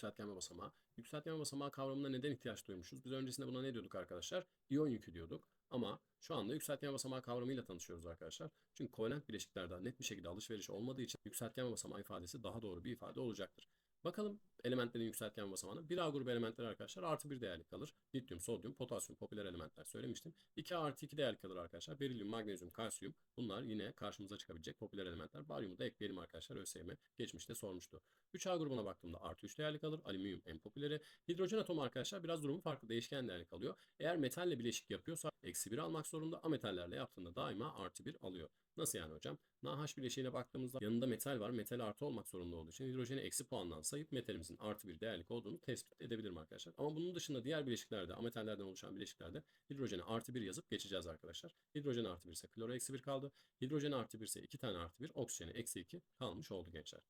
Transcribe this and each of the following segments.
yükseltgenme basamağı. Yükseltgenme basamağı kavramına neden ihtiyaç duymuşuz? Biz öncesinde buna ne diyorduk arkadaşlar? İyon yükü diyorduk. Ama şu anda yükseltgenme basamağı kavramıyla tanışıyoruz arkadaşlar. Çünkü kovalent bileşiklerde net bir şekilde alışveriş olmadığı için yükseltgenme basamağı ifadesi daha doğru bir ifade olacaktır. Bakalım elementlerin yükseltgen basamağına. 1A grubu elementler arkadaşlar artı 1 değerli kalır. Lityum, sodyum, potasyum popüler elementler söylemiştim. 2A artı 2 değerli kalır arkadaşlar. Berilyum, magnezyum, kalsiyum. Bunlar yine karşımıza çıkabilecek popüler elementler. Baryumu da ekleyelim arkadaşlar. ÖSYM geçmişte sormuştu. 3A grubuna baktığımda artı 3 değerli kalır. Alüminyum en popüleri. Hidrojen atomu arkadaşlar biraz durumu farklı. Değişken değerli kalıyor. Eğer metalle bileşik yapıyorsa eksi 1 almak zorunda. Ametallerle yaptığında daima artı 1 alıyor. Nasıl yani hocam? NaH bileşiğine baktığımızda yanında metal var. Metal artı olmak zorunda olduğu için hidrojeni eksi puandan sayıp metalimizin artı bir değerlik olduğunu tespit edebilirim arkadaşlar. Ama bunun dışında diğer bileşiklerde, ametallerden oluşan bileşiklerde hidrojeni artı bir yazıp geçeceğiz arkadaşlar. Hidrojen artı bir ise kloro eksi bir kaldı. Hidrojen artı bir ise iki tane artı bir, oksijeni eksi iki kalmış oldu gençler.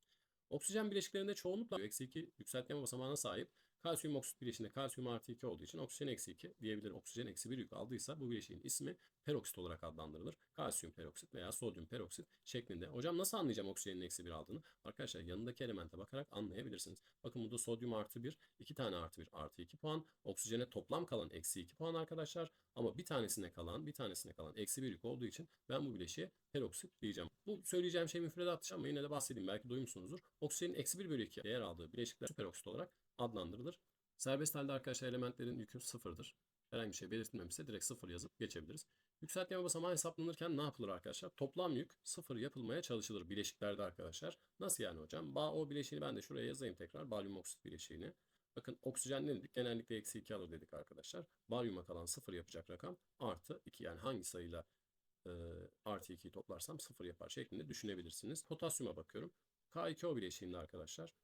Oksijen bileşiklerinde çoğunlukla eksi 2 yükseltgenme basamağına sahip. Kalsiyum oksit bileşiğinde kalsiyum artı 2 olduğu için oksijen eksi 2 diyebilir. Oksijen eksi 1 yük aldıysa bu bileşiğin ismi peroksit olarak adlandırılır. Kalsiyum peroksit veya sodyum peroksit şeklinde. Hocam nasıl anlayacağım oksijenin eksi 1 aldığını? Arkadaşlar yanındaki elemente bakarak anlayabilirsiniz. Bakın burada sodyum artı 1, 2 tane artı 1 artı 2 puan. Oksijene toplam kalan eksi 2 puan arkadaşlar. Ama bir tanesine kalan, bir tanesine kalan eksi 1 yük olduğu için ben bu bileşiğe peroksit diyeceğim. Bu söyleyeceğim şey müfredat ama yine de bahsedeyim. Belki duymuşsunuzdur. Oksijenin eksi 1 bölü 2 değer aldığı bileşikler süperoksit olarak adlandırılır. Serbest halde arkadaşlar elementlerin yükü sıfırdır. Herhangi bir şey belirtilmemişse direkt sıfır yazıp geçebiliriz. Yükseltgenme basamağı hesaplanırken ne yapılır arkadaşlar? Toplam yük sıfır yapılmaya çalışılır bileşiklerde arkadaşlar. Nasıl yani hocam? Ba o bileşiğini ben de şuraya yazayım tekrar. Baryum oksit bileşiğini. Bakın oksijen ne dedik? Genellikle eksi 2 alır dedik arkadaşlar. Baryuma kalan sıfır yapacak rakam artı 2 yani hangi sayıyla e, artı 2'yi toplarsam sıfır yapar şeklinde düşünebilirsiniz. Potasyuma bakıyorum. K2O bileşiğinde arkadaşlar.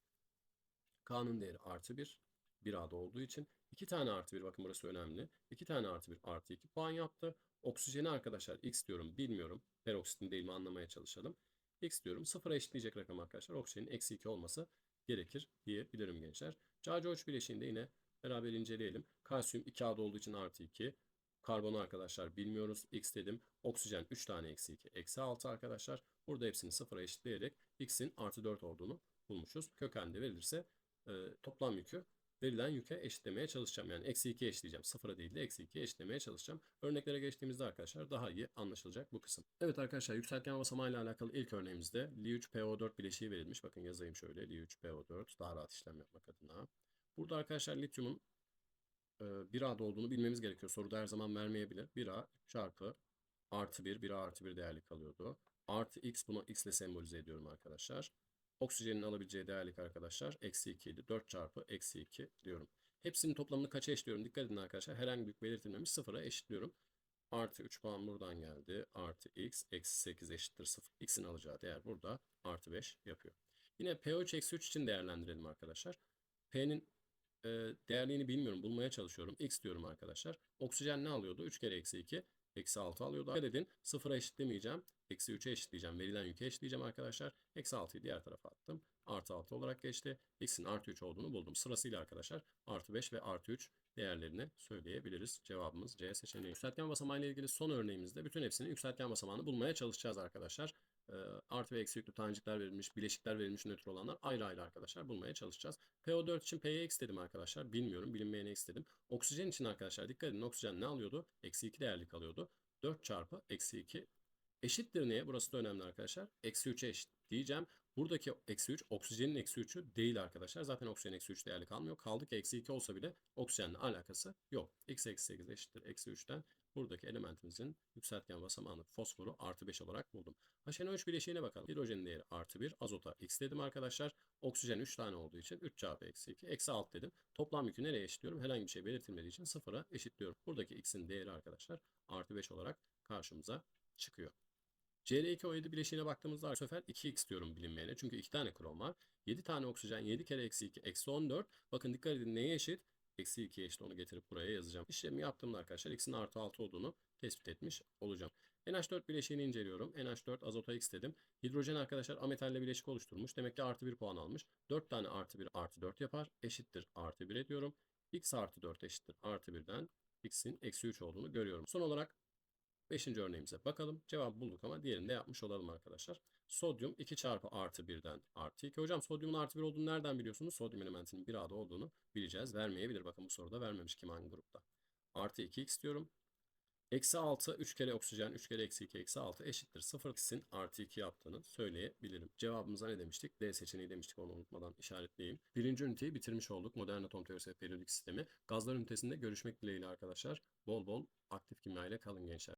K'nın değeri artı 1. 1A'da olduğu için 2 tane artı 1 bakın burası önemli. 2 tane artı 1 artı 2 puan yaptı. Oksijeni arkadaşlar X diyorum bilmiyorum. Peroksitin değil mi anlamaya çalışalım. X diyorum. Sıfıra eşitleyecek rakam arkadaşlar. Oksijenin eksi 2 olması gerekir diyebilirim gençler. CaCO3 bileşiğinde yine beraber inceleyelim. Kalsiyum 2A'da olduğu için artı 2. Karbonu arkadaşlar bilmiyoruz. X dedim. Oksijen 3 tane eksi 2. Eksi 6 arkadaşlar. Burada hepsini sıfıra eşitleyerek X'in artı 4 olduğunu bulmuşuz. Kökende verilirse e, toplam yükü verilen yüke eşitlemeye çalışacağım. Yani eksi 2 eşitleyeceğim. Sıfıra değil de eksi 2 eşitlemeye çalışacağım. Örneklere geçtiğimizde arkadaşlar daha iyi anlaşılacak bu kısım. Evet arkadaşlar yükseltgen basamağı ile alakalı ilk örneğimizde Li3PO4 bileşiği verilmiş. Bakın yazayım şöyle Li3PO4 daha rahat işlem yapmak adına. Burada arkadaşlar lityumun e, 1A'da olduğunu bilmemiz gerekiyor. Soruda her zaman vermeyebilir. 1A çarpı artı 1, 1A artı 1 değerli kalıyordu. Artı X bunu X ile sembolize ediyorum arkadaşlar. Oksijenin alabileceği değerlik arkadaşlar eksi 2 idi. 4 çarpı eksi 2 diyorum. Hepsinin toplamını kaça eşitliyorum? Dikkat edin arkadaşlar. Herhangi bir belirtilmemiş sıfıra eşitliyorum. Artı 3 puan buradan geldi. Artı x eksi 8 eşittir 0. x'in alacağı değer burada artı 5 yapıyor. Yine P3 eksi 3 için değerlendirelim arkadaşlar. P'nin e, değerliğini bilmiyorum. Bulmaya çalışıyorum. X diyorum arkadaşlar. Oksijen ne alıyordu? 3 kere eksi 2. Eksi 6 alıyordu. Dikkat edin. Sıfıra eşitlemeyeceğim. Eksi 3'e eşitleyeceğim. Verilen yükü eşitleyeceğim arkadaşlar. Eksi 6'yı diğer tarafa attım. Artı 6 olarak geçti. X'in artı 3 olduğunu buldum. Sırasıyla arkadaşlar artı 5 ve artı 3 değerlerini söyleyebiliriz. Cevabımız C seçeneği. Yükseltgen basamağı ile ilgili son örneğimizde bütün hepsinin yükseltgen basamağını bulmaya çalışacağız arkadaşlar. Artı ve eksi yüklü tanecikler verilmiş, bileşikler verilmiş nötr olanlar ayrı ayrı arkadaşlar bulmaya çalışacağız. PO4 için P'ye x dedim arkadaşlar. Bilmiyorum. Bilinmeyene x dedim. Oksijen için arkadaşlar dikkat edin. Oksijen ne alıyordu? Eksi 2 değerlik alıyordu. 4 çarpı eksi 2 eşittir neye? Burası da önemli arkadaşlar. Eksi 3'e eşit diyeceğim. Buradaki eksi 3 oksijenin eksi 3'ü değil arkadaşlar. Zaten oksijen eksi 3 değerli kalmıyor. Kaldı ki eksi 2 olsa bile oksijenle alakası yok. x eksi 8 eşittir eksi 3'ten buradaki elementimizin yükseltgen basamağını fosforu artı 5 olarak buldum. HNO3 bileşiğine bakalım. Hidrojenin değeri artı 1. Azota x dedim arkadaşlar. Oksijen 3 tane olduğu için 3 çarpı eksi 2. Eksi 6 dedim. Toplam yükü nereye eşitliyorum? Herhangi bir şey belirtilmediği için sıfıra eşitliyorum. Buradaki x'in değeri arkadaşlar artı 5 olarak karşımıza çıkıyor. CR2O7 bileşiğine baktığımızda bu sefer 2x diyorum bilinmeyene. Çünkü 2 tane krom var. 7 tane oksijen 7 kere eksi 2 eksi 14. Bakın dikkat edin neye eşit? Eksi 2'ye eşit onu getirip buraya yazacağım. İşlemi yaptığımda arkadaşlar x'in artı 6 olduğunu tespit etmiş olacağım. NH4 bileşiğini inceliyorum. NH4 azota x dedim. Hidrojen arkadaşlar ametalle bileşik oluşturmuş. Demek ki artı 1 puan almış. 4 tane artı 1 artı 4 yapar. Eşittir artı 1 ediyorum. x artı 4 eşittir artı 1'den x'in eksi 3 olduğunu görüyorum. Son olarak Beşinci örneğimize bakalım. Cevabı bulduk ama diğerini de yapmış olalım arkadaşlar. Sodyum 2 çarpı artı 1'den artı 2. Hocam sodyumun artı 1 olduğunu nereden biliyorsunuz? Sodyum elementinin 1A'da olduğunu bileceğiz. Vermeyebilir. Bakın bu soruda vermemiş kim hangi grupta. Artı 2x diyorum. Eksi 6 3 kere oksijen 3 kere eksi 2 eksi 6 eşittir 0 x'in artı 2 yaptığını söyleyebilirim. Cevabımıza ne demiştik? D seçeneği demiştik onu unutmadan işaretleyeyim. Birinci üniteyi bitirmiş olduk. Modern atom teorisi ve periyodik sistemi. Gazlar ünitesinde görüşmek dileğiyle arkadaşlar. Bol bol aktif kimya ile kalın gençler.